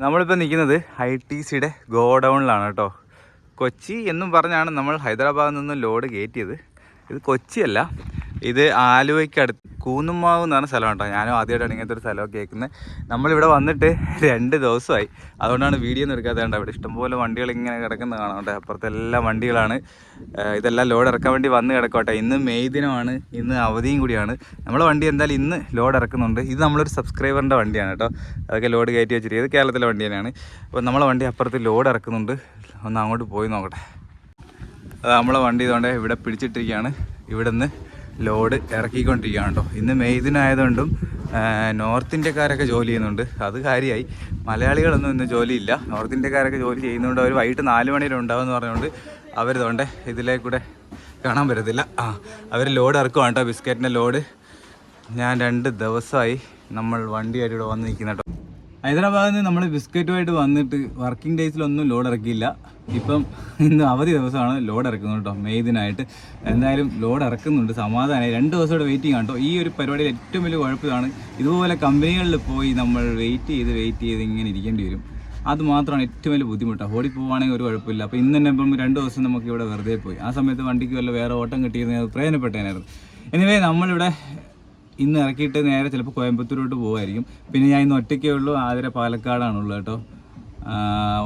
നമ്മളിപ്പോൾ നിൽക്കുന്നത് I T സിയുടെ ഗോഡൗണിലാണ് കേട്ടോ. കൊച്ചി എന്നും പറഞ്ഞാണ് നമ്മൾ ഹൈദരാബാദിൽ നിന്ന് ലോഡ് കയറ്റിയത്. ഇത് കൊച്ചിയല്ല ഇത് ആലുവയ്ക്കടുത്ത് കൂന്നുമാവ് എന്ന് പറഞ്ഞ സ്ഥലം കേട്ടോ. ഞാനും ആദ്യമായിട്ടാണ് ഇങ്ങനത്തെ ഒരു സ്ഥലമൊക്കെ കേൾക്കുന്നത്. നമ്മളിവിടെ വന്നിട്ട് രണ്ട് ദിവസമായി. അതുകൊണ്ടാണ് വീഡിയോ ഒന്നും എടുക്കാതെ അവിടെ ഇഷ്ടംപോലെ വണ്ടികൾ ഇങ്ങനെ കിടക്കുന്നത് കാണാം കേട്ടോ. അപ്പുറത്തെ എല്ലാ വണ്ടികളാണ്. ഇതെല്ലാം ലോഡ് ഇറക്കാൻ വേണ്ടി വന്ന് കിടക്കോട്ടെ ഇന്ന് മെയ് ദിനമാണ്. ഇന്ന് അവധിയും കൂടിയാണ്. നമ്മളെ വണ്ടി എന്തായാലും ഇന്ന് ലോഡ് ഇറക്കുന്നുണ്ട്. ഇത് നമ്മളൊരു സബ്സ്ക്രൈബറിന്റെ വണ്ടിയാണ് കേട്ടോ. അതൊക്കെ ലോഡ് കയറ്റി വെച്ചിരിക്കുന്നത്. കേരളത്തിലെ വണ്ടി തന്നെയാണ്. അപ്പോൾ നമ്മളെ വണ്ടി അപ്പുറത്ത് ലോഡ് ഇറക്കുന്നുണ്ട്. ഒന്ന് അങ്ങോട്ട് പോയി നോക്കട്ടെ. അത് നമ്മളെ വണ്ടി ഇതുകൊണ്ട് ഇവിടെ പിടിച്ചിട്ടിരിക്കുകയാണ്. ഇവിടെ നിന്ന് ലോഡ് ഇറക്കിക്കൊണ്ടിരിക്കുകയാണ് കേട്ടോ ഇന്ന് മെയ് ദിനായതുകൊണ്ടും ആ, നോർത്ത് ഇന്ത്യക്കാരൊക്കെ ജോലി ചെയ്യുന്നുണ്ട്. അത് കാര്യമായി. മലയാളികളൊന്നും ഇന്ന് ജോലിയില്ല. നോർത്ത് ഇന്ത്യക്കാരൊക്കെ ജോലി ചെയ്യുന്നതുകൊണ്ട് അവർ വൈകിട്ട് നാല് മണിയിൽ ഉണ്ടാവുമെന്ന് പറഞ്ഞുകൊണ്ട് അവരിതുകൊണ്ട് ഇതിലേ കൂടെ കാണാൻ പറ്റത്തില്ല. ആ അവർ ലോഡ് ഇറക്കുവാണ് കേട്ടോ ബിസ്ക്കറ്റിന്റെ ലോഡ്. ഞാൻ രണ്ട് ദിവസമായി നമ്മൾ വണ്ടിയായിട്ട് ഇവിടെ വന്ന് നിൽക്കുന്ന കേട്ടോ ഹൈദരാബാദിൽ നിന്ന് നമ്മൾ ബിസ്ക്കറ്റുമായിട്ട് വന്നിട്ട് വർക്കിംഗ് ഡേയ്സിലൊന്നും ലോഡ് ഇറക്കിയില്ല. ഇപ്പം ഇന്ന് അവധി ദിവസമാണ് ലോഡ് ഇറക്കുന്നത് കേട്ടോ മെയ് ദിനായിട്ട് എന്തായാലും ലോഡ് ഇറക്കുന്നുണ്ട് സമാധാനമായി രണ്ട് ദിവസം ഇവിടെ വെയിറ്റിംഗ് ആണ് കേട്ടോ ഈ ഒരു പരിപാടിയിൽ ഏറ്റവും വലിയ കുഴപ്പമാണ് ഇതുപോലെ കമ്പനികളിൽ പോയി നമ്മൾ വെയിറ്റ് ചെയ്ത് വെയിറ്റ് ചെയ്ത് ഇങ്ങനെ ഇരിക്കേണ്ടി വരും. അത് മാത്രമാണ് ഏറ്റവും വലിയ ബുദ്ധിമുട്ടാണ് ഓടി പോവുകയാണെങ്കിൽ ഒരു കുഴപ്പമില്ല. അപ്പോൾ ഇന്ന് തന്നെ ഇപ്പം രണ്ട് ദിവസം നമുക്ക് ഇവിടെ വെറുതെ പോയി. ആ സമയത്ത് വണ്ടിക്ക് വല്ല വേറെ ഓട്ടം കിട്ടിയിരുന്നത് പ്രയോജനപ്പെട്ടേനായിരുന്നു. എനിവേ നമ്മളിവിടെ ഇന്ന് ഇറക്കിയിട്ട് നേരെ ചിലപ്പോൾ കോയമ്പത്തൂരോട്ട് പോകുമായിരിക്കും പിന്നെ ഞാൻ ഇന്ന് ഒറ്റയ്ക്കേ ഉള്ളൂ. ആതിര പാലക്കാടാണുള്ളത് കേട്ടോ.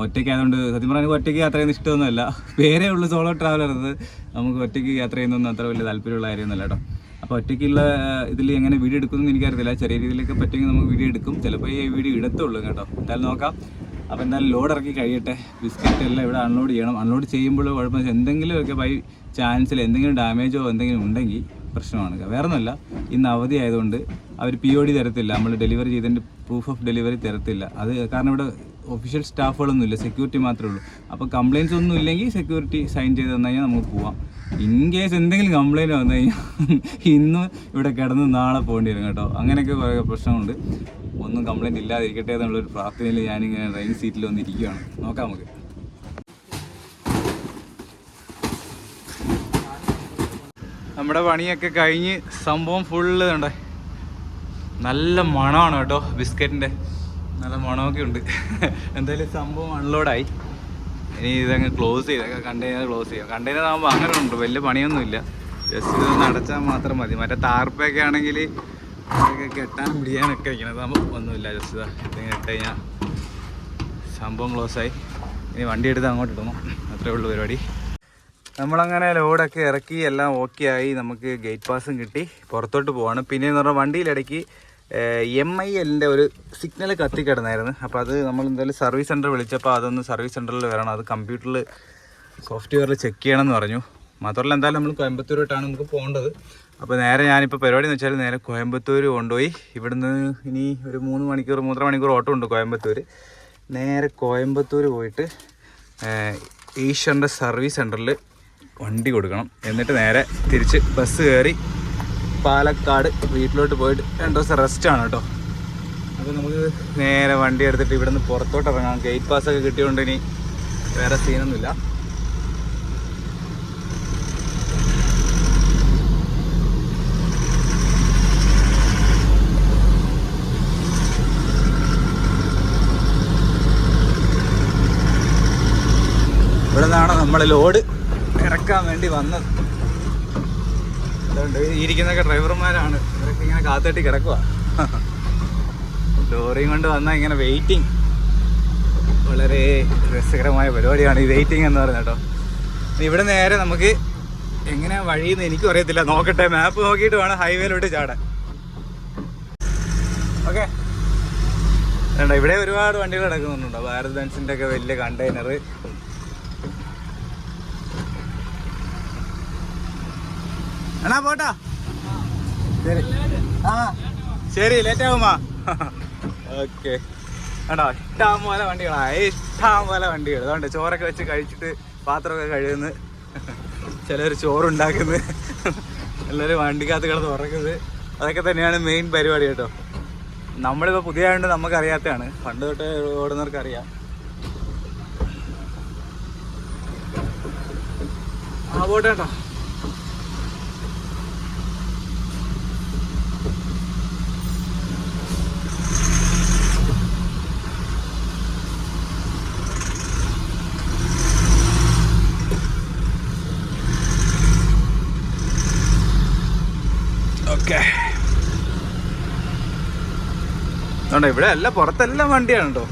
ഒറ്റയ്ക്കായതുകൊണ്ട് സത്യം പറഞ്ഞാൽ ഒറ്റയ്ക്ക് യാത്ര ചെയ്യുന്ന ഇഷ്ടമൊന്നുമല്ല. പേരേ ഉള്ളൂ സോളോ ട്രാവലർ അത് നമുക്ക് ഒറ്റയ്ക്ക് യാത്ര ചെയ്യുന്നൊന്നും അത്ര വലിയ താല്പര്യമുള്ള കാര്യമൊന്നുമല്ല കേട്ടോ. അപ്പോൾ ഒറ്റയ്ക്കുള്ള ഇതിൽ എങ്ങനെ വീഡിയോ എടുക്കുമെന്ന് എനിക്കറിയത്തില്ല. ചെറിയ രീതിയിലൊക്കെ പറ്റുമെങ്കിൽ നമുക്ക് വീഡിയോ എടുക്കും. ചിലപ്പോൾ ഈ വീഡിയോ ഇടത്തുള്ളൂ കേട്ടോ. എന്തായാലും നോക്കാം. അപ്പോൾ എന്തായാലും ലോഡ് ഇറക്കി കഴിയട്ടെ. ബിസ്ക്കറ്റ് എല്ലാം ഇവിടെ അൺലോഡ് ചെയ്യണം. അൺലോഡ് ചെയ്യുമ്പോൾ കുഴപ്പമില്ല. എന്തെങ്കിലുമൊക്കെ ബൈ ചാൻസിൽ എന്തെങ്കിലും ഡാമേജോ എന്തെങ്കിലും ഉണ്ടെങ്കിൽ പ്രശ്നമാണ്. വേറെ ഒന്നുമല്ല ഇന്ന് അവധി ആയതുകൊണ്ട് അവർ പി ഒ ഡി തരത്തില്ല നമ്മൾ ഡെലിവറി ചെയ്തതിന്റെ പ്രൂഫ് ഓഫ് ഡെലിവറി തരത്തില്ല. അത് കാരണം ഇവിടെ ഒഫീഷ്യൽ സ്റ്റാഫുകളൊന്നും ഇല്ല സെക്യൂരിറ്റി മാത്രമേ ഉള്ളൂ. അപ്പോൾ കംപ്ലയിൻസ് ഒന്നും ഇല്ലെങ്കിൽ സെക്യൂരിറ്റി സൈൻ ചെയ്ത് തന്നു കഴിഞ്ഞാൽ നമുക്ക് പോവാം. ഇൻ കേസ് എന്തെങ്കിലും കംപ്ലയിന്റ് വന്നു കഴിഞ്ഞാൽ ഇന്ന് ഇവിടെ കിടന്ന് നാളെ പോകേണ്ടി വരും കേട്ടോ. അങ്ങനെയൊക്കെ കുറേ പ്രശ്നമുണ്ട് ഒന്നും കംപ്ലയിന്റ് ഇല്ലാതിരിക്കട്ടെ എന്നുള്ളൊരു പ്രാർത്ഥനയിൽ ഞാനിങ്ങനെ ഡ്രൈവിംഗ് സീറ്റിൽ വന്നിരിക്കുകയാണ്. നോക്കാം നമുക്ക്. നമ്മുടെ പണിയൊക്കെ കഴിഞ്ഞ് സംഭവം ഫുള്ള് കണ്ടേ? നല്ല മണമാണ് കേട്ടോ ബിസ്ക്കറ്റിന്റെ. നല്ല മണമൊക്കെ ഉണ്ട്. എന്തായാലും സംഭവം അൺലോഡായി ഇനി ഇതങ്ങ് ക്ലോസ് ചെയ്ത കണ്ടെയ്നർ ക്ലോസ് ചെയ്യാം. കണ്ടെയ്നർ ആകുമ്പോൾ അങ്ങനെ ഉണ്ട്. വലിയ പണിയൊന്നുമില്ല. ജസ്റ്റ് ഇത് നടച്ചാൽ മാത്രം മതി. മറ്റേ താർപ്പൊക്കെ ആണെങ്കിൽ അതൊക്കെ കെട്ടാനും പിടിക്കാനൊക്കെ ഇരിക്കണത് ആകുമ്പോൾ ഒന്നുമില്ല. ജസ്റ്റ് ഇതാ ഇതിങ്ങനെ ഇട്ട് കഴിഞ്ഞാൽ സംഭവം ക്ലോസ് ആയി. ഇനി വണ്ടി എടുത്ത് അങ്ങോട്ട് ഇടണം. അത്രേ ഉള്ളൂ പരിപാടി. നമ്മളങ്ങനെ ലോഡൊക്കെ ഇറക്കി എല്ലാം ഓക്കെ ആയി. നമുക്ക് ഗേറ്റ് പാസും കിട്ടി. പുറത്തോട്ട് പോവാണ്. പിന്നെ എന്ന് പറഞ്ഞാൽ വണ്ടിയിലിടയ്ക്ക് എം ഐ എല്ലിന്റെ ഒരു സിഗ്നൽ കത്തിക്കിടന്നായിരുന്നു അപ്പോൾ അത് നമ്മൾ എന്തായാലും സർവീസ് സെന്റർ വിളിച്ചപ്പോൾ അതൊന്ന് സർവീസ് സെന്ററിൽ വരണം. അത് കമ്പ്യൂട്ടറിൽ സോഫ്റ്റ്വെയറിൽ ചെക്ക് ചെയ്യണമെന്ന് പറഞ്ഞു. മാത്രമല്ല എന്തായാലും നമ്മൾ കോയമ്പത്തൂരോട്ടാണ് നമുക്ക് പോകേണ്ടത്. അപ്പോൾ നേരെ ഞാനിപ്പോൾ പരിപാടി എന്ന് വെച്ചാൽ നേരെ കോയമ്പത്തൂർ കൊണ്ടുപോയി. ഇവിടുന്ന് ഇനി ഒരു മൂന്ന് മണിക്കൂർ മൂന്നര മണിക്കൂർ ഓട്ടം ഉണ്ട് കോയമ്പത്തൂർ നേരെ കോയമ്പത്തൂർ പോയിട്ട് ഈശ്വറിന്റെ സർവീസ് സെന്ററിൽ വണ്ടി കൊടുക്കണം. എന്നിട്ട് നേരെ തിരിച്ച് ബസ് കയറി പാലക്കാട് വീട്ടിലോട്ട് പോയിട്ട് രണ്ട് ദിവസം റെസ്റ്റാണ് കേട്ടോ അപ്പോൾ നമുക്ക് നേരെ വണ്ടി എടുത്തിട്ട് ഇവിടെ നിന്ന് പുറത്തോട്ട് ഇറങ്ങാം. ഗേറ്റ് പാസ് ഒക്കെ കിട്ടിയതുകൊണ്ട് ഇനി വേറെ സീനൊന്നുമില്ല ഇവിടെ നിന്നാണ് നമ്മൾ ലോഡ്. ഇറക്കാൻ വേണ്ടി വന്നത്. അതുകൊണ്ട് ഇരിക്കുന്നൊക്കെ ഡ്രൈവർമാരാണ്. ഇവരൊക്കെ ഇങ്ങനെ കാത്തട്ടി കിടക്കുക ലോറിയും കൊണ്ട് വന്നാൽ ഇങ്ങനെ വെയിറ്റിംഗ് വളരെ രസകരമായ പരിപാടിയാണ് ഈ വെയിറ്റിംഗ് എന്ന് പറയുന്നത് കേട്ടോ. ഇവിടെ നേരെ നമുക്ക് എങ്ങനെ വഴിയെന്ന് എനിക്കും അറിയത്തില്ല. നോക്കട്ടെ മാപ്പ് നോക്കിയിട്ട് വേണം ഹൈവേയിലോട്ട് ചാടാൻ. ഓക്കെ വേണ്ട ഇവിടെ ഒരുപാട് വണ്ടികൾ കിടക്കുന്നുണ്ടോ. ഭാരത് ബെൻസിന്റെ ഒക്കെ വലിയ കണ്ടെയ്നർ എന്നാ പോട്ടോ. ശരി. ആ. ശരി ലേറ്റ് ആകുമാ ഓക്കെ കണ്ടോ ഇഷ്ടം പോലെ വണ്ടികളാ. ഇഷ്ടം പോലെ വണ്ടികൾ. അതുകൊണ്ട് ചോറൊക്കെ വെച്ച് കഴിച്ചിട്ട് പാത്രമൊക്കെ കഴുകുന്നത് ചിലർ ചോറുണ്ടാക്കുന്നത് എല്ലാവരും വണ്ടിക്കകത്ത് കിടന്ന് ഉറക്കുന്നത് അതൊക്കെ തന്നെയാണ് മെയിൻ പരിപാടി കേട്ടോ. നമ്മളിപ്പോൾ പുതിയ ആയതുകൊണ്ട് നമുക്കറിയാത്തതാണ്. പണ്ട് തൊട്ട് ഓടുന്നവർക്ക് അറിയാം ആ പോട്ടെ കേട്ടോ. അതുകൊണ്ട് ഇവിടെ എല്ലാം പുറത്തെല്ലാം വണ്ടിയാണ് കേട്ടോ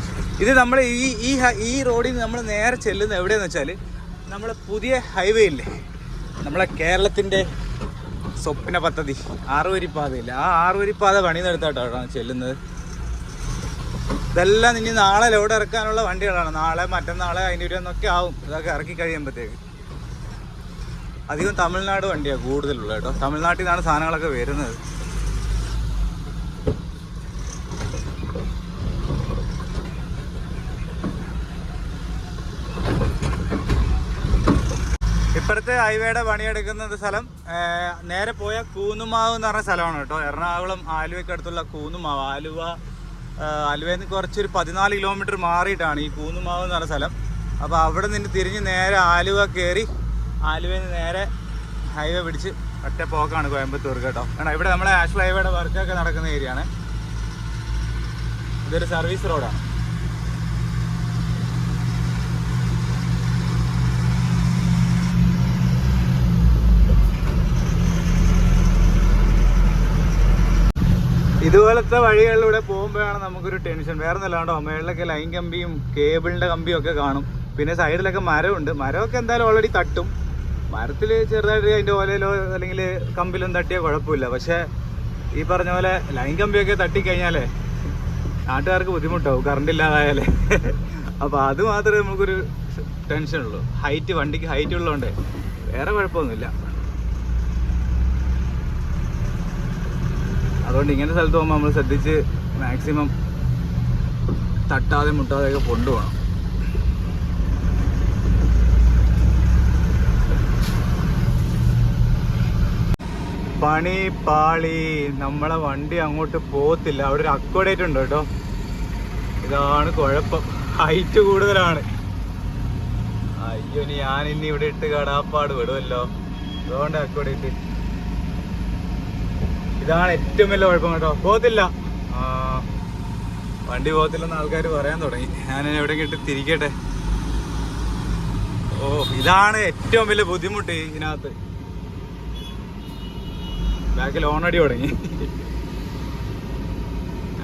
ഇത് നമ്മൾ ഈ ഈ ഈ റോഡിൽ നിന്ന് നമ്മൾ നേരെ ചെല്ലുന്ന എവിടെയെന്ന് വെച്ചാൽ നമ്മൾ പുതിയ ഹൈവേ ഇല്ലേ? നമ്മളെ കേരളത്തിന്റെ സ്വപ്ന പദ്ധതി ആറുവരിപ്പാതയില്ല? ആ ആറുവരിപ്പാത നിർത്താട്ടോട്ടാണ് ചെല്ലുന്നത്. ഇതെല്ലാം ഇനി നാളെ ലോഡ് ഇറക്കാനുള്ള വണ്ടികളാണ്. നാളെ മറ്റന്നാളെ അതിന്റെ ഒരു എന്നൊക്കെ ആവും. ഇതൊക്കെ ഇറക്കി കഴിയുമ്പോഴത്തേക്ക് അധികം തമിഴ്നാട് വണ്ടിയാണ് കൂടുതലുള്ളത് കേട്ടോ. തമിഴ്നാട്ടിൽ നിന്നാണ് സാധനങ്ങളൊക്കെ വരുന്നത്. ഇപ്പുറത്തെ ഹൈവേയുടെ പണിയെടുക്കുന്ന സ്ഥലം നേരെ പോയ കൂന്നുമാവ് എന്ന് പറഞ്ഞ സ്ഥലമാണ് കേട്ടോ. എറണാകുളം ആലുവയ്ക്ക് അടുത്തുള്ള കൂന്നുമാവ്. ആലുവ ആലുവയിൽ നിന്ന് കുറച്ചൊരു പതിനാല് കിലോമീറ്റർ മാറിയിട്ടാണ് ഈ കൂന്നുമാവ് എന്ന് പറഞ്ഞ സ്ഥലം. അപ്പോൾ അവിടെ നിന്ന് തിരിഞ്ഞ് നേരെ ആലുവ കയറി ആലുവയിൽ നിന്ന് നേരെ ഹൈവേ പിടിച്ച് ഒറ്റ പോക്കാണ് കോയമ്പത്തൂർ കേട്ടോ. കാരണം ഇവിടെ നമ്മളെ നാഷണൽ ഹൈവേയുടെ വർക്കൊക്കെ നടക്കുന്ന ഏരിയയാണ് ഇതൊരു സർവീസ് റോഡാണ് ഇതുപോലത്തെ വഴികളിലൂടെ പോകുമ്പോഴാണ് നമുക്കൊരു ടെൻഷൻ. വേറെ ഒന്നല്ലാണ്ടോ മേളിലൊക്കെ ലൈൻ കമ്പിയും കേബിളിന്റെ കമ്പിയും ഒക്കെ കാണും. പിന്നെ സൈഡിലൊക്കെ മരമുണ്ട്. മരമൊക്കെ എന്തായാലും ഓൾറെഡി തട്ടും. മരത്തിൽ ചെറുതായിട്ട് അതിന്റെ ഓലയിലോ അല്ലെങ്കിൽ കമ്പിലും തട്ടിയാൽ കുഴപ്പമില്ല. പക്ഷേ ഈ പറഞ്ഞ പോലെ ലൈൻ കമ്പിയൊക്കെ തട്ടിക്കഴിഞ്ഞാലേ നാട്ടുകാർക്ക് ബുദ്ധിമുട്ടാവും. കറണ്ട് ഇല്ലാതായാലേ. അപ്പോൾ അത് മാത്രമേ നമുക്കൊരു ടെൻഷൻ ഉള്ളൂ ഹൈറ്റ് വണ്ടിക്ക് ഹൈറ്റ് ഉള്ളതുകൊണ്ട് വേറെ കുഴപ്പമൊന്നുമില്ല. അതുകൊണ്ട് ഇങ്ങനെ സ്ഥലത്ത് പോകുമ്പോൾ നമ്മൾ ശ്രദ്ധിച്ച് മാക്സിമം തട്ടാതെ മുട്ടാതെയൊക്കെ കൊണ്ടുപോകണം. പണി പാളി. നമ്മളെ വണ്ടി അങ്ങോട്ട് പോകത്തില്ല. അവിടെ ഒരു അക്കോഡേറ്റ് ഉണ്ട് കേട്ടോ. ഇതാണ് കുഴപ്പം. ഹൈറ്റ് കൂടുതലാണ്. അയ്യോ ഞാൻ ഇനി ഇവിടെ ഇട്ട് കടാപ്പാട് വിടുമല്ലോ അതുകൊണ്ട് അക്കോഡേറ്റ് ഇതാണ് ഏറ്റവും വലിയ കുഴപ്പം കേട്ടോ. പോകത്തില്ല. വണ്ടി പോകത്തില്ലെന്ന് ആൾക്കാർ പറയാൻ തുടങ്ങി. ഞാൻ എവിടെ കിട്ടി തിരിക്കട്ടെ. ഓ ഇതാണ് ഏറ്റവും വലിയ ബുദ്ധിമുട്ട് ഇതിനകത്ത്. ബാക്കിൽ ഓണടി തുടങ്ങി.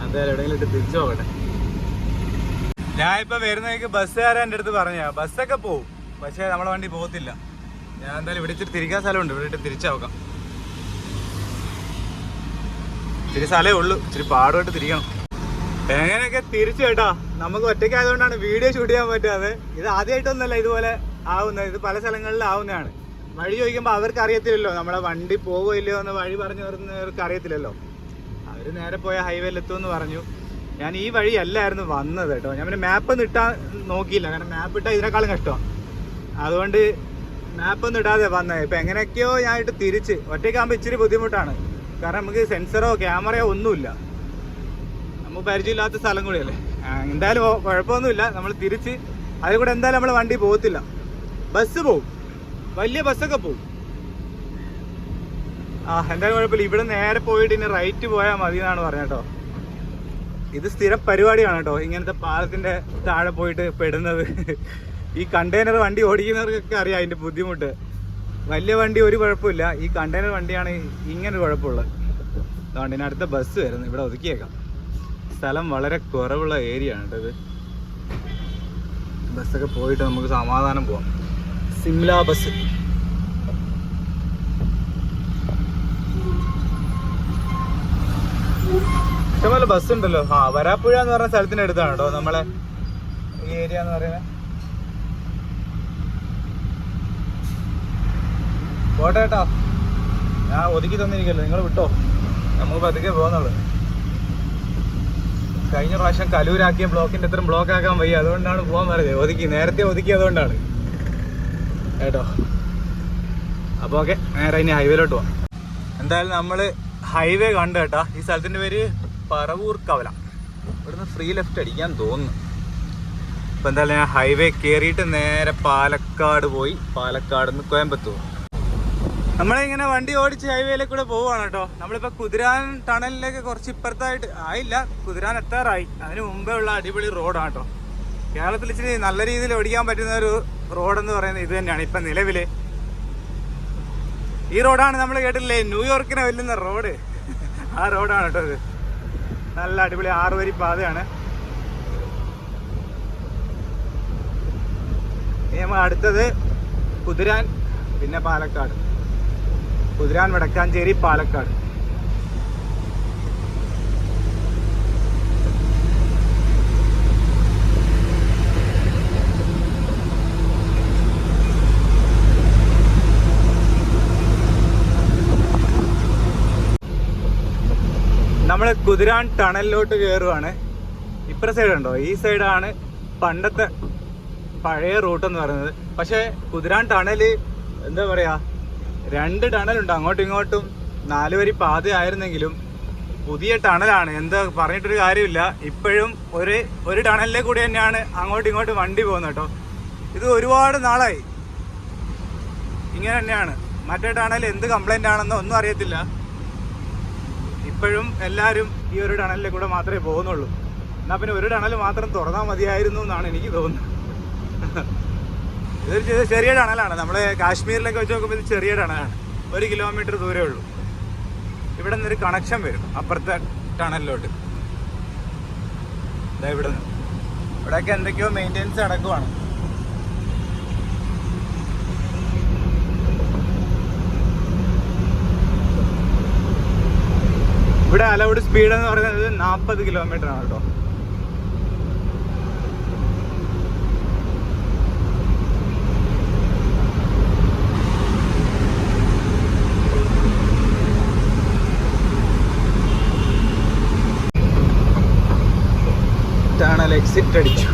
എന്തായാലും എവിടെയെങ്കിലും ഇട്ട് തിരിച്ചു പോകട്ടെ. ഞാൻ ഇപ്പൊ വരുന്നേക്ക് ബസ്സുകാരൻ അടുത്ത് പറഞ്ഞ ബസ്സൊക്കെ പോവും. പക്ഷേ നമ്മളെ വണ്ടി പോകത്തില്ല. ഞാൻ എന്തായാലും ഇവിടെ ഇച്ചിരി തിരിക്കാൻ സ്ഥലമുണ്ട്. ഇവിടെ ഇട്ട് തിരിച്ചു നോക്കാം ഇച്ചിരി സ്ഥലമേ ഉള്ളൂ. ഇച്ചിരി പാടുമായിട്ട് തിരിക്കണം എങ്ങനെയൊക്കെ തിരിച്ചു കേട്ടോ. നമുക്ക് ഒറ്റയ്ക്ക് ആയതുകൊണ്ടാണ് വീഡിയോ ഷൂട്ട് ചെയ്യാൻ പറ്റാതെ. ഇത് ആദ്യമായിട്ടൊന്നല്ല ഇതുപോലെ ആവുന്നത്. ഇത് പല സ്ഥലങ്ങളിൽ ആവുന്നതാണ്. വഴി ചോദിക്കുമ്പോൾ അവർക്ക് അറിയത്തില്ലല്ലോ. നമ്മളെ വണ്ടി പോവോ ഇല്ലയോ എന്ന് വഴി പറഞ്ഞു വരുന്നവർക്ക് അറിയത്തില്ലല്ലോ. അവർ നേരെ പോയ ഹൈവേയിൽ എത്തുമെന്ന് പറഞ്ഞു. ഞാൻ ഈ വഴി അല്ലായിരുന്നു വന്നത് കേട്ടോ. ഞാൻ പിന്നെ മാപ്പ് ഒന്നും ഇട്ടാൽ നോക്കിയില്ല. കാരണം മാപ്പ് ഇട്ടാൽ ഇതിനേക്കാളും കഷ്ടമാണ് അതുകൊണ്ട് മാപ്പൊന്നും ഇടാതെ വന്നത്. ഇപ്പം എങ്ങനെയൊക്കെയോ ഞാനായിട്ട് തിരിച്ച്. ഒറ്റയ്ക്കാകുമ്പോൾ ഇച്ചിരി ബുദ്ധിമുട്ടാണ്. കാരണം നമുക്ക് സെൻസറോ ക്യാമറയോ ഒന്നുമില്ല. നമ്മൾ പരിചയമില്ലാത്ത സ്ഥലം കൂടിയല്ലേ? എന്തായാലും കുഴപ്പമൊന്നുമില്ല. നമ്മൾ തിരിച്ച് അതിൽ കൂടെ എന്തായാലും നമ്മൾ വണ്ടി പോകത്തില്ല. ബസ് പോവും. വലിയ ബസ്സൊക്കെ പോവും. ആ എന്തായാലും കുഴപ്പമില്ല. ഇവിടെ നേരെ പോയിട്ട് ഇനി റൈറ്റ് പോയാൽ മതി എന്നാണ് പറഞ്ഞത് ഇത് സ്ഥിരം പരിപാടിയാണ് കേട്ടോ. ഇങ്ങനത്തെ പാലത്തിന്റെ താഴെ പോയിട്ട് പെടുന്നത്. ഈ കണ്ടെയ്നർ വണ്ടി ഓടിക്കുന്നവർക്കൊക്കെ അറിയാം അതിന്റെ ബുദ്ധിമുട്ട്. വലിയ വണ്ടി ഒരു കുഴപ്പമില്ല. ഈ കണ്ടെയ്നർ വണ്ടിയാണ് ഇങ്ങനെ കുഴപ്പമുള്ളത്. അതുകൊണ്ട് അടുത്ത ബസ് വരുന്നു. ഇവിടെ ഒതുക്കിയേക്കാം. സ്ഥലം വളരെ കുറവുള്ള ഏരിയ ആണ് ഇത്. ബസ്സൊക്കെ പോയിട്ട് നമുക്ക് സമാധാനം പോവാം. സിംല ബസ് ഇഷ്ടംപോലെ ബസ് ഉണ്ടല്ലോ. ആ വരാപ്പുഴ എന്ന് പറഞ്ഞ സ്ഥലത്തിന്റെ അടുത്താണ് കേട്ടോ നമ്മളെ ഈ ഏരിയ എന്ന് പറയുന്നത്. പോട്ടെ ഏട്ടാ. ഞാൻ ഒതുക്കി തന്നിരിക്കല്ലോ നിങ്ങൾ വിട്ടോ. നമുക്ക് പതുക്കെ പോകുന്നുള്ളു. കഴിഞ്ഞ പ്രാവശ്യം കലൂരാക്കിയ ബ്ലോക്കിന്റെ അത്രയും ബ്ലോക്ക് ആക്കാൻ വയ്യ. അതുകൊണ്ടാണ് പോകാൻ പറയുന്നത് ഒതുക്കി നേരത്തെ ഒതുക്കി അതുകൊണ്ടാണ്. കേട്ടോ? അപ്പോൾ ഓക്കെ നേരെ ഇനി ഹൈവേയിലോട്ട് പോവാം. എന്തായാലും നമ്മൾ ഹൈവേ കണ്ടു കേട്ടാ. ഈ സ്ഥലത്തിന്റെ പേര് പറവൂർ കവല. ഇവിടുന്ന് ഫ്രീ ലെഫ്റ്റ് അടിക്കാൻ തോന്നുന്നു. ഇപ്പം എന്തായാലും ഞാൻ ഹൈവേ കയറിയിട്ട് നേരെ പാലക്കാട് പോയി. പാലക്കാട് നിന്ന് കോയമ്പത്തൂർ. നമ്മളിങ്ങനെ വണ്ടി ഓടിച്ച് ഹൈവേയിലേക്ക് കൂടെ പോവാണ് കേട്ടോ. നമ്മളിപ്പോ കുതിരാൻ ടണലിലേക്ക് കുറച്ച് ഇപ്പുറത്തായിട്ട് ആയില്ല. കുതിരാൻ എത്താറായി. അതിന് മുമ്പേ ഉള്ള അടിപൊളി റോഡാണ് കേട്ടോ. കേരളത്തിൽ ഇച്ചിരി നല്ല രീതിയിൽ ഓടിക്കാൻ പറ്റുന്ന ഒരു റോഡെന്ന് പറയുന്നത് ഇത് തന്നെയാണ് ഇപ്പൊ നിലവിൽ. ഈ റോഡാണ് നമ്മൾ കേട്ടില്ലേ ന്യൂയോർക്കിനെ വെല്ലുന്ന റോഡ് ആ റോഡാണ് കേട്ടോ ഇത്. നല്ല അടിപൊളി ആറുവരി പാതയാണ്. അടുത്തത് കുതിരാൻ പിന്നെ പാലക്കാട്. കുതിരാൻ വടക്കാഞ്ചേരി പാലക്കാട്. നമ്മൾ കുതിരാൻ ടണലിലോട്ട് കയറുവാണ് ഇപ്പുറ സൈഡ് ഉണ്ടോ ഈ സൈഡാണ് പണ്ടത്തെ പഴയ റൂട്ട് എന്ന് പറയുന്നത്. പക്ഷേ കുതിരാൻ ടണൽ എന്താ പറയാ രണ്ട് ടണലുണ്ട്. അങ്ങോട്ടും ഇങ്ങോട്ടും നാല് വരി പാത ആയിരുന്നെങ്കിലും പുതിയ ടണലാണ്. എന്താ പറഞ്ഞിട്ടൊരു കാര്യമില്ല. ഇപ്പോഴും ഒരു ഒരു ടണലിലെ കൂടി തന്നെയാണ് അങ്ങോട്ടും ഇങ്ങോട്ടും വണ്ടി പോകുന്നത് കേട്ടോ. ഇത് ഒരുപാട് നാളായി. ഇങ്ങനെ തന്നെയാണ്. മറ്റേ ടണൽ എന്ത് കംപ്ലൈന്റ് ആണെന്നോ ഒന്നും അറിയത്തില്ല. ഇപ്പോഴും എല്ലാവരും ഈ ഒരു ടണലിലെ കൂടെ മാത്രമേ പോകുന്നുള്ളൂ. എന്നാൽ പിന്നെ ഒരു ടണൽ മാത്രം തുറന്നാൽ മതിയായിരുന്നു എന്നാണ് എനിക്ക് തോന്നുന്നത്. ഇതൊരു ചെറിയ ടണലാണ്. നമ്മൾ കാശ്മീരിലൊക്കെ വെച്ച് നോക്കുമ്പോൾ ഇത് ചെറിയ ടണലാണ്. ഒരു കിലോമീറ്റർ ദൂരേ ഉള്ളൂ. ഇവിടെ നിന്നൊരു കണക്ഷൻ വരും. അപ്പുറത്തെ ടണലിലോട്ട്. ഇവിടെ നിന്ന് ഇവിടെയൊക്കെ എന്തൊക്കെയോ മെയിന്റെനൻസ് നടക്കുവാണ്. ഇവിടെ അലൗഡ് സ്പീഡ് എന്ന് പറയുന്നത് നാൽപ്പത് കിലോമീറ്റർ ആണ് കേട്ടോ. ടണൽ എക്സിറ്റ് അടിച്ചു.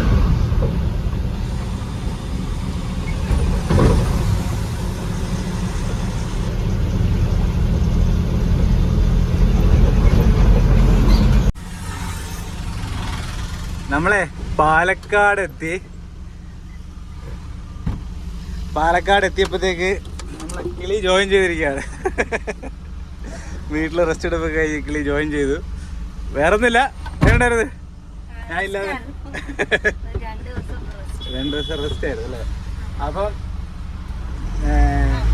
നമ്മളെ പാലക്കാട് എത്തി പാലക്കാട് എത്തിയപ്പോഴത്തേക്ക് നമ്മളെ കിളി ജോയിൻ ചെയ്തിരിക്കുകയാണ്. വീട്ടിൽ റെസ്റ്റ് എടുപ്പൊക്കെ കഴിഞ്ഞ് കിളി ജോയിൻ ചെയ്തു. വേറൊന്നുമില്ല. വേണ്ടരുത്. ഞാൻ ഇല്ലാതെ രണ്ട് ദിവസം റെസ്റ്റ് ആയിരുന്നു അല്ലേ? അപ്പം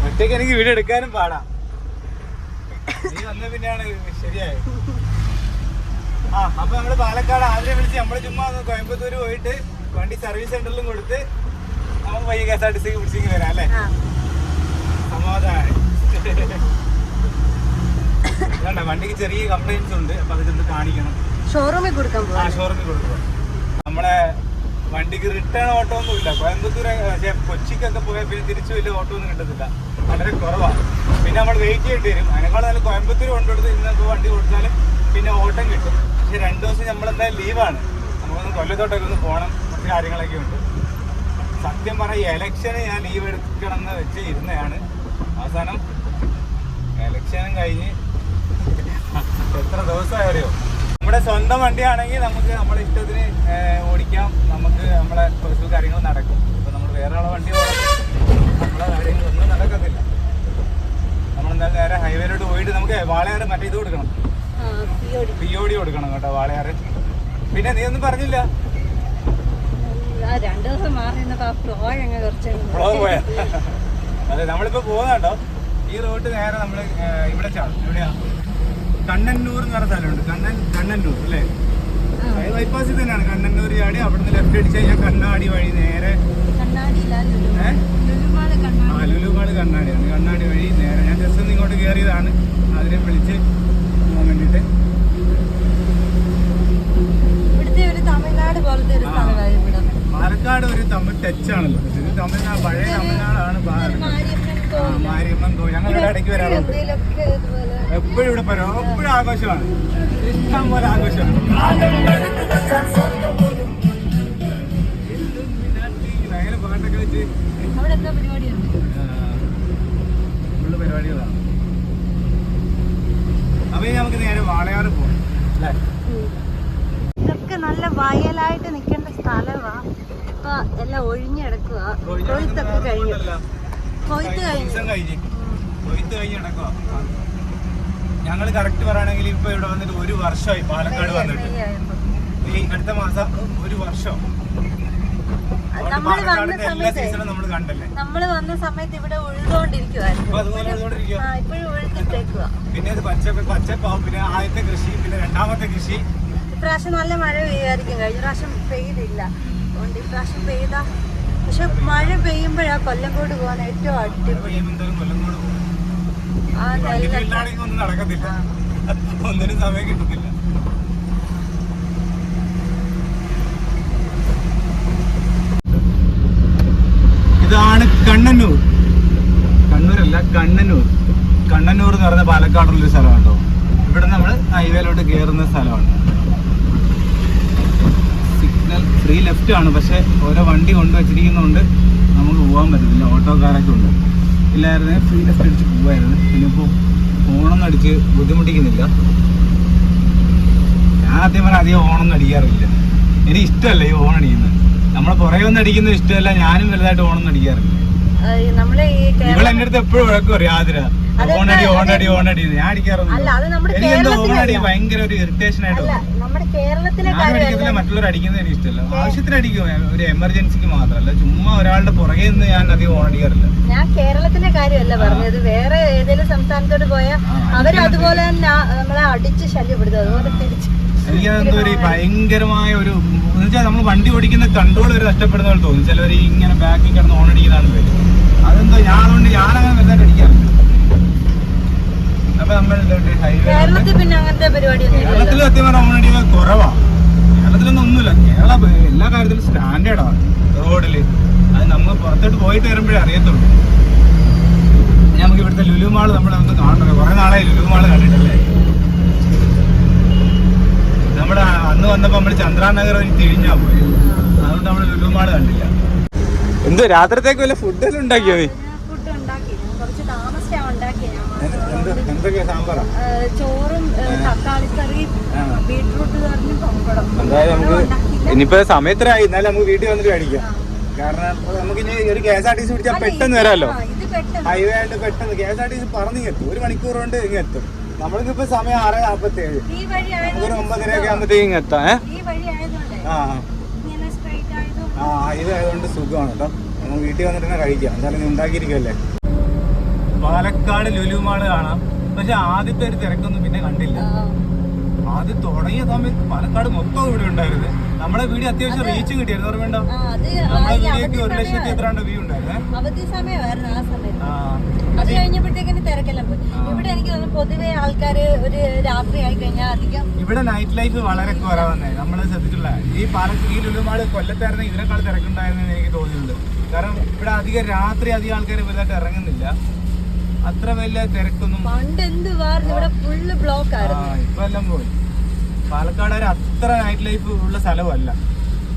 ഒറ്റയ്ക്ക് എനിക്ക് വീട് എടുക്കാനും പാടാം. നീ വന്ന പിന്നെയാണ് ശരിയായത്. ആ അപ്പൊ നമ്മൾ പാലക്കാട് ആദ്യം വിളിച്ച് നമ്മൾ ചുമ്മാ കോയമ്പത്തൂര് പോയിട്ട് വണ്ടി സർവീസ് സെന്ററിലും കൊടുത്ത് നമുക്ക് വൈകി കെ എസ് ആർ ടി സിക്ക് പിടിച്ചിങ്ങ് വരാം അല്ലേ? സമാധാനം. വേണ്ട വണ്ടിക്ക് ചെറിയ കംപ്ലൈൻസ് ഉണ്ട്. അപ്പൊ അതിൽ ഷോറൂമിൽ കൊടുക്കാൻ ആ പോവാ. ഷോറൂമിൽ കൊടുക്കുക നമ്മളെ വണ്ടിക്ക് റിട്ടേൺ ഓട്ടോ ഒന്നും ഇല്ല. കോയമ്പത്തൂർ പക്ഷേ കൊച്ചിക്കൊക്കെ പോയാൽ പിന്നെ തിരിച്ചു വലിയ ഓട്ടോ ഒന്നും കിട്ടത്തില്ല. വളരെ കുറവാണ് പിന്നെ നമ്മൾ വെയിറ്റ് ചെയ്യേണ്ടി വരും. അതിനേക്കാൾ നല്ല കോയമ്പത്തൂർ കൊണ്ടുകൊടുത്ത് ഇന്നൊക്കെ വണ്ടി കൊടുത്താൽ പിന്നെ ഓട്ടം കിട്ടും. പക്ഷെ രണ്ട് ദിവസം നമ്മൾ എന്തായാലും ലീവാണ് നമുക്കൊന്ന് കൊല്ലത്തോട്ടൊക്കെ ഒന്ന് പോകണം. കുറച്ച് കാര്യങ്ങളൊക്കെ ഉണ്ട്. സത്യം പറഞ്ഞ ഇലക്ഷന് ഞാൻ ലീവ് എടുക്കണം എന്ന് വെച്ച് ഇരുന്നതാണ്. അവസാനം ഇലക്ഷനും കഴിഞ്ഞ്. എത്ര ദിവസമായി അറിയോ നമ്മുടെ സ്വന്തം വണ്ടിയാണെങ്കിൽ നമുക്ക് നമ്മുടെ ഇഷ്ടത്തിന് ഓടിക്കാം. നമുക്ക് നമ്മളെ പേഴ്സണൽ കാര്യങ്ങൾ നടക്കും. ഇപ്പൊ നമ്മൾ വേറെ ആളെ വണ്ടി നമ്മളെ കാര്യങ്ങളൊന്നും നടക്കത്തില്ല. നമ്മൾ എന്താ നേരെ ഹൈവേയിലോട്ട് പോയിട്ട് നമുക്ക് വാളയാറ് മറ്റേ ഇത് കൊടുക്കണം. പി ഒ ഡി കൊടുക്കണം കേട്ടോ വാളയാറ്. പിന്നെ നീ ഒന്നും പറഞ്ഞില്ല? രണ്ടു ദിവസം മാറി ഫ്ലോ പോയാ? അതെ നമ്മളിപ്പോ പോകുന്നുണ്ടോ ഈ റൂട്ട് നേരെ നമ്മൾ ഇവിടെ ചാടും. എവിടെയാ? കണ്ണന്നൂർ എന്ന് പറഞ്ഞ സ്ഥലമുണ്ട്. കണ്ണൻ കണ്ണന്നൂർ അല്ലേ? അത് ബൈപ്പാസിൽ തന്നെയാണ്. കണ്ണന്നൂർ ചാടി അവിടുന്ന് ലെഫ്റ്റ് അടിച്ച് കഴിഞ്ഞാൽ കണ്ണാടി വഴി നേരെ? ലുലുമാൾ ആ കണ്ണാടി കണ്ണാടിയാണ്. കണ്ണാടി വഴി നേരെ. ഞാൻ ജസ്റ്റ് ഒന്ന് ഇങ്ങോട്ട് കയറിയതാണ് അതിനെ വിളിച്ച് പോകാൻ വേണ്ടിയിട്ട് ഇവിടെ. പാലക്കാട് ഒരു തമിഴ് ടച്ചാണല്ലോ. ഇത് തമിഴ്നാട് പഴയ തമിഴ്നാടാണ് പാലക്കാട്. മാരിയമ്മൻ മാരിയമ്മൻ ഞങ്ങൾ ഇവിടെ ഇടയ്ക്ക് വരാറുണ്ട്. എപ്പോഴും ഇവിടെ പറയും എപ്പോഴും ആഘോഷമാണ്. ഇഷ്ടം പോലെ ആഘോഷമാണ്. ഭയങ്കര പാട്ടൊക്കെ വെച്ച് ഫുള്ള് പരിപാടികളാണ്. അപ്പൊ ഇനി നമുക്ക് നേരെ വാളയാറ് പോകാം അല്ലേ? ഇതൊക്കെ നല്ല വയലായിട്ട് നിൽക്കേണ്ട സ്ഥലമാ ഇപ്പൊ എല്ലാം ഒഴിഞ്ഞെടുക്കുക കൊയ്ത്തൊക്കെ കഴിഞ്ഞു. കൊയ്ത്ത് കഴിഞ്ഞു കൊയ്ത്ത് ഞങ്ങൾ കറക്റ്റ് പറയുകയാണെങ്കിൽ ഇപ്പൊ ഇവിടെ വന്നിട്ട് ഒരു വർഷമായി പാലക്കാട് വന്നിട്ട്. ഈ അടുത്ത മാസം ഒരു വർഷം. വന്ന സമയത്ത് ഇവിടെ പിന്നെ പച്ച പച്ചപ്പാവും പിന്നെ ആദ്യത്തെ കൃഷി പിന്നെ രണ്ടാമത്തെ കൃഷി. ഇപ്രാവശ്യം നല്ല മഴ പെയ്യായിരിക്കും. കഴിഞ്ഞ പ്രാവശ്യം പെയ്തില്ല. അതുകൊണ്ട് ഇപ്രാവശ്യം പെയ്ത പക്ഷെ മഴ പെയ്യുമ്പോഴാ കൊല്ലങ്കോട് പോകാൻ ഏറ്റവും അടിപൊളി. ആ ഒന്നിനും ഇതാണ് കണ്ണനൂർ കണ്ണൂരല്ല കണ്ണനൂർ കണ്ണന്നൂർ എന്ന് പറയുന്ന പാലക്കാടുള്ളൊരു സ്ഥലമാണ് കേട്ടോ ഇവിടെ നമ്മൾ ഹൈവേയിലോട്ട് കയറുന്ന സ്ഥലമാണ്. സിഗ്നൽ ഫ്രീ ലെഫ്റ്റ് ആണ്. പക്ഷേ ഓരോ വണ്ടി കൊണ്ടുവച്ചിരിക്കുന്നതുകൊണ്ട് നമുക്ക് പോകാൻ പറ്റത്തില്ല. ഓട്ടോക്കാരൊക്കെ ഉണ്ട്. ഇല്ലായിരുന്നെങ്കിൽ ഫ്രീ ലെഫ്റ്റ് അടിച്ച് പോകുമായിരുന്നു പിന്നെ ഇപ്പോൾ ഓണൊന്നും അടിച്ച് ബുദ്ധിമുട്ടിക്കുന്നില്ല. ഞാൻ ആദ്യം പറഞ്ഞാൽ അധികം ഓണൊന്നും അടിക്കാറില്ല. എനിക്ക് ഇഷ്ടമല്ല ഈ ഓണം അടിക്കുന്നത്. നമ്മളെ പുറകെ ഒന്നും അടിക്കുന്നത് ഇഷ്ടമല്ല. ഞാനും വലുതായിട്ട് ഓണൊന്നും അടിക്കാറില്ല. കേരള എന്റെ അടുത്ത് എപ്പോഴും വഴക്ക് ആതിര ഓണടി ഓണടി ഓണടി. ഞാൻ അടിക്കാറുണ്ട് എനിക്ക് എന്തോ ഓണടി ഭയങ്കര ഒരു ഇറിറ്റേഷൻ ആയിട്ട് കേരളത്തിലെ മറ്റുള്ളവർ അടിക്കുന്നത് എനിക്ക് ഇഷ്ടമല്ല ആവശ്യത്തിന് അടിക്കും. ഒരു എമർജൻസിക്ക് മാത്രമല്ല ചുമ്മാ ഒരാളുടെ പുറകെ നിന്ന് ഞാൻ അധികം ഓൺ അടിക്കാറില്ല. ഞാൻ കേരളത്തിന്റെ കാര്യമല്ല പറഞ്ഞത്. വേറെ ഏതെങ്കിലും സംസ്ഥാനത്തോട് പോയാൽ അവർ അവർ അതുപോലെ തന്നെ നമ്മളെ അടിച്ച് ശല്യപ്പെടുത്തും. അതുപോലെ തിരിച്ച് എനിക്കതെന്തോ ഒരു ഭയങ്കരമായ ഒരു നമ്മൾ വണ്ടി ഓടിക്കുന്ന കൺട്രോൾ ഒരു നഷ്ടപ്പെടുന്ന പോലെ തോന്നും. ചിലവർ ഇങ്ങനെ ബാക്കിൽ കിടന്ന് ഓണടിക്കുന്നതാണ് പേര് അതെന്തോ ഞാൻ അതുകൊണ്ട് ഞാനങ്ങനെ വലുതായിട്ട് അടിക്കാറില്ല. കേരളത്തിൽ പിന്നെ അങ്ങനത്തെ ഇല്ലല്ലോ. കേരളത്തിൽ സത്യം പറഞ്ഞാൽ ഓൺ അടിക്കുക കുറവാ. കേരളത്തിലൊന്നും ഒന്നുമില്ല. കേരള എല്ലാ കാര്യത്തിലും സ്റ്റാൻഡേർഡാണ് റോഡിൽ അത് നമ്മൾ പുറത്തോട്ട് പോയിട്ട് വരുമ്പോഴേ അറിയത്തുള്ളൂ. നമുക്ക് ഇവിടുത്തെ ലുലു മാൾ നമ്മൾ നമുക്ക് കാണണം കുറെ നാളായി ലുലു മാൾ കണ്ടിട്ടല്ലേ? നമ്മുടെ അന്ന് വന്നപ്പോ നമ്മൾ ചന്ദ്രാനഗർ വഴി തിരിഞ്ഞാ പോയി അതുകൊണ്ട് നമ്മൾ ലുലു മാൾ കണ്ടില്ല. എന്തോ രാത്രിത്തേക്ക് വല്ല ഫുഡ് ഉണ്ടാക്കിയോ നീ? ചോറും തക്കാളിക്കറിയും. ബീട്രൂട്ട് കറിയും പപ്പടം. ഇനിയിപ്പോ സമയത്തിനായി. എന്നാലും നമുക്ക് വീട്ടിൽ വന്നിട്ട് കഴിക്കാം. കാരണം നമുക്ക് ഇനി ഒരു K S R T C പിടിച്ചാൽ പെട്ടെന്ന് വരാമല്ലോ ഹൈവേ ആയിട്ട് പെട്ടെന്ന്. K S R T C പറഞ്ഞു എത്തും. ഒരു മണിക്കൂർ കൊണ്ട് ഇങ്ങ് എത്തും. നമ്മൾക്ക് ഇപ്പൊ സമയം ആറ് നാപ്പത്തി ഏഴ് നമുക്കൊരു ആയതുകൊണ്ട് ഒമ്പതരയൊക്കെ ആകുമ്പോഴത്തേക്ക് ഇങ്ങ് എത്താം. ആ ഹൈവേ ആയതുകൊണ്ട് സുഖമാണ് കേട്ടോ. നമ്മൾ വീട്ടിൽ വന്നിട്ട് തന്നെ കഴിക്കാം. എന്തായാലും ഉണ്ടാക്കിയിരിക്കുമല്ലേ പാലക്കാട് ലുലുമാൾ കാണാം. പക്ഷെ ആദ്യത്തെ ഒരു തിരക്കൊന്നും പിന്നെ കണ്ടില്ല. ആദ്യം തുടങ്ങിയ സമയത്ത് പാലക്കാട് മൊത്തം ഇവിടെ ഉണ്ടായിരുന്നു. നമ്മളെ വീഡിയോ അത്യാവശ്യം റീച്ച് കിട്ടിയായിരുന്നു ഓർമ്മയുണ്ടോ? ആ, വീഡിയോക്ക് ഒരു ലക്ഷത്തി എത്രാണ്ട് വ്യൂ ഉണ്ടായിരുന്നു. ഇവിടെ നൈറ്റ് ലൈഫ് വളരെ കുറവാണ് നമ്മൾ ശ്രദ്ധിച്ചിട്ടുള്ള ഈ പാലക്കാട് ഈ ലുലുമാൾ കൊല്ലത്തായിരുന്ന ഇതിനേക്കാൾ തിരക്കുണ്ടായിരുന്നെന്ന് എനിക്ക് തോന്നിയിട്ടുണ്ട്. കാരണം ഇവിടെ അധികം രാത്രി അധികം ആൾക്കാർ വലുതായിട്ട് ഇറങ്ങുന്നില്ല. അത്ര വലിയ തിരക്കൊന്നും പണ്ട് എന്ത് ഇവിടെ ഫുള്ള് ബ്ലോക്ക് ആയിരുന്നു. ഇപ്പൊ എല്ലാം പോയി. പാലക്കാട് ഒരു അത്ര നൈറ്റ് ലൈഫ് ഉള്ള സ്ഥലമല്ല.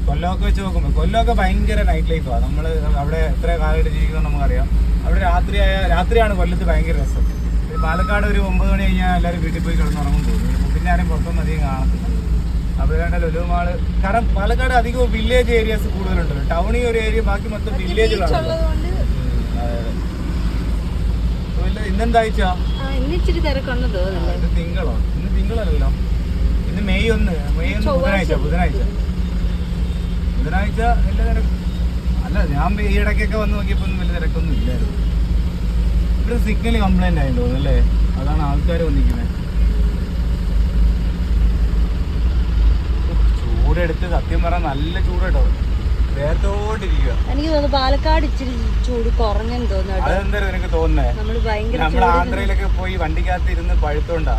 കൊല്ലമൊക്കെ വെച്ച് നോക്കുമ്പോൾ കൊല്ലമൊക്കെ ഭയങ്കര നൈറ്റ് ലൈഫാണ് നമ്മൾ അവിടെ എത്ര കാലമായിട്ട് ജീവിക്കുന്നത് നമുക്കറിയാം. അവിടെ രാത്രിയായ രാത്രിയാണ് കൊല്ലത്ത് ഭയങ്കര രസം. പാലക്കാട് ഒരു ഒമ്പത് മണി കഴിഞ്ഞാൽ എല്ലാവരും വീട്ടിൽ പോയി കിടന്നുറങ്ങും തോന്നുന്നു പിന്നെ ആരും പുറത്തൊന്നും അധികം കാണത്തില്ല. അപ്പോൾ വേണ്ട ലുലുമാൾ. കാരണം പാലക്കാട് അധികം വില്ലേജ് ഏരിയാസ് കൂടുതലുണ്ടല്ലോ. ടൗണി ഒരു ഏരിയ ബാക്കി മൊത്തം വില്ലേജുകളാണ് ഇന്നെന്താഴ്ച? ഇന്ന് ഇച്ചിരി തിരക്കുണ്ടെന്ന് തോന്നുന്നില്ലേ ഇത് തിങ്കളോ. ഇന്ന് തിങ്കളല്ലല്ലോ. ഇന്ന് മെയ് ഒന്ന്. മെയ് ഒന്ന്. ബുധനാഴ്ച ബുധനാഴ്ച. ബുധനാഴ്ച വലിയ തിരക്ക് അല്ല ഞാൻ ഈ ഇടയ്ക്കൊക്കെ വന്ന് നോക്കിയപ്പോൾ ഒന്നും വലിയ തിരക്കൊന്നും ഇല്ലായിരുന്നു. ഇവിടെ സിഗ്നൽ കംപ്ലൈന്റ് ആയി തോന്നുന്നു അല്ലേ? അതാണ് ആൾക്കാർ വന്നിരിക്കുന്നത് ചൂടെടുത്ത് സത്യം പറഞ്ഞാൽ നല്ല ചൂട് കേട്ടോ ദേഹത്തോട്ടിരിക്കുക എനിക്ക് തോന്നുന്നു പാലക്കാട് ഇച്ചിരി ചൂട് കുറഞ്ഞെന്ന് തോന്നുന്നു നമ്മൾ ഭയങ്കര നമ്മൾ ചൂട് ആന്ധ്രയിലൊക്കെ പോയി വണ്ടിക്കകത്ത് ഇരുന്ന് പഴുത്തോണ്ടാ.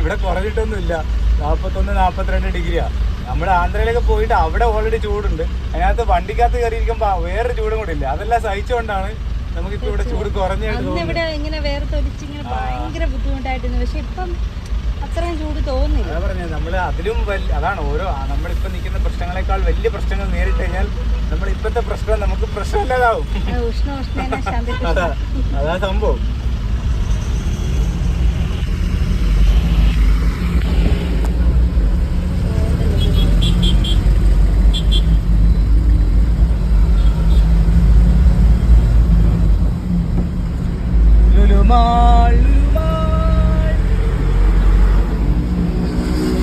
ഇവിടെ കുറഞ്ഞിട്ടൊന്നുമില്ല. നാപ്പത്തൊന്ന് നാപ്പത്തിരണ്ട് ഡിഗ്രിയാ. നമ്മുടെ ആന്ധ്രയിലൊക്കെ പോയിട്ട് അവിടെ ഓൾറെഡി ചൂടുണ്ട്. അതിനകത്ത് വണ്ടിക്കകത്ത് കയറിയിരിക്കുമ്പോ വേറെ ചൂടും കൂടി ഇല്ല. അതെല്ലാം സഹിച്ചുകൊണ്ടാണ് നമുക്കിപ്പോ ഇവിടെ ചൂട് കുറഞ്ഞായിട്ട് ഇങ്ങനെ വേർത്തൊലിച്ച് ഇങ്ങനെ ഭയങ്കര ബുദ്ധിമുട്ടായിട്ടുണ്ട് പക്ഷെ ഇപ്പം അത്രയും ചൂട് തോന്നില്ല പറഞ്ഞത് നമ്മൾ അതിലും അതാണ് ഓരോ നമ്മളിപ്പോ നിൽക്കുന്ന പ്രശ്നങ്ങളെക്കാൾ വലിയ പ്രശ്നങ്ങൾ നേരിട്ട് കഴിഞ്ഞാൽ നമ്മൾ ഇപ്പോഴത്തെ പ്രശ്നം നമുക്ക് പ്രശ്നമില്ലാതാവും. അതാ സംഭവം ലുലുമാൾ, ലുലുമാൾ.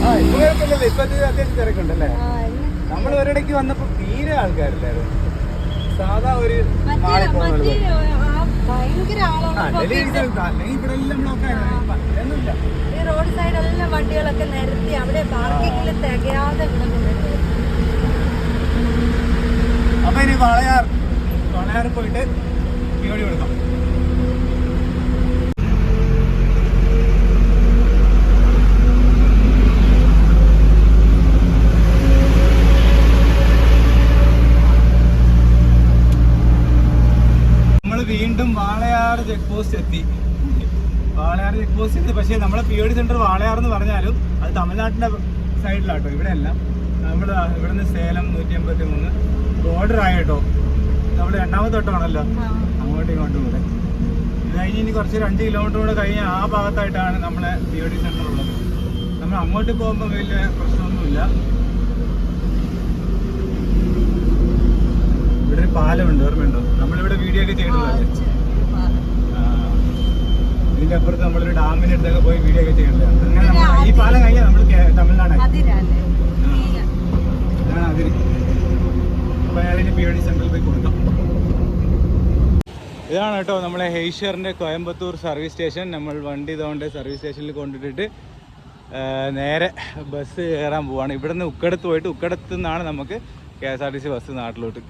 ആ, ഇപ്പൊ കുഴപ്പമില്ലല്ലോ. ഇപ്പൊ ഇത് അത്യാവശ്യം തിരക്കുണ്ടല്ലേ ആ, ഇന്ന് നമ്മൾ ഒരിടയ്ക്ക് വന്നപ്പോ തീരെ ആൾക്കാരില്ലായിരുന്നു സാധാ ഒരു മറ്റേ മാളിൽ പോകുന്ന പോലെ എല്ലാം ഈ റോഡ് വണ്ടികളൊക്കെ നിരത്തി അവിടെ പാർക്കിങ്ങിൽ തികയാതെ കിടക്കുന്നുണ്ട് അപ്പൊ ഇനി വളയാർ വളയാർ പോയിട്ട് വീഡിയോ എടുക്കാം നമ്മൾ വീണ്ടും വാളയാർ ചെക്ക് പോസ്റ്റ് എത്തി വാളയാർ ചെക്ക് പോസ്റ്റ് എത്തി പക്ഷേ നമ്മളെ P O D centre Walayar എന്ന് പറഞ്ഞാലും അത് തമിഴ്നാട്ടിന്റെ സൈഡിലാട്ടോ ഇവിടെ അല്ല നമ്മൾ ഇവിടുന്ന് സേലം നൂറ്റി എൺപത്തി മൂന്ന് ബോർഡർ ആയിട്ടോ നമ്മൾ രണ്ടാമത്തെ തൊട്ടാണല്ലോ അങ്ങോട്ടും ഇങ്ങോട്ടും കൂടെ. ഇത് കഴിഞ്ഞ് ഇനി കുറച്ച് അഞ്ച് കിലോമീറ്റർ കൂടെ കഴിഞ്ഞ ആ ഭാഗത്തായിട്ടാണ് നമ്മളെ പി ഡി സെന്റർ ഉള്ളത്. നമ്മൾ അങ്ങോട്ട് പോകുമ്പോൾ വലിയ പ്രശ്നമൊന്നുമില്ല. ഇവിടെ ഒരു പാലമുണ്ട് ഓർമ്മയുണ്ടോ? നമ്മളിവിടെ വീഡിയോ ഒക്കെ ചെയ്തിട്ടുള്ളതല്ലേ ആ. ഇതിന്റെ അപ്പുറത്ത് നമ്മളൊരു ഡാമിന്റെ അടുത്തൊക്കെ പോയി വീഡിയോ ഒക്കെ അങ്ങനെ നമ്മൾ ഈ പാലം കഴിഞ്ഞാൽ നമ്മൾ തമിഴ്നാടായി. അതാണ് അതിരി. അപ്പൊ ഞാനിനി പി ഡി സെന്ററിൽ പോയി കൊടുക്കാം. ഇതാണ് കേട്ടോ നമ്മളെ ഹെയ്ഷറിന്റെ കോയമ്പത്തൂർ സർവീസ് സ്റ്റേഷൻ നമ്മൾ വണ്ടി ഇതുകൊണ്ട് സർവീസ് സ്റ്റേഷനിൽ കൊണ്ടിട്ടിട്ട് നേരെ ബസ് കയറാൻ പോവാണ്. ഇവിടുന്ന് ഉക്കടത്ത് പോയിട്ട് ഉക്കടത്ത് നിന്നാണ് നമുക്ക് K S R T C bus നാട്ടിലോട്ട്.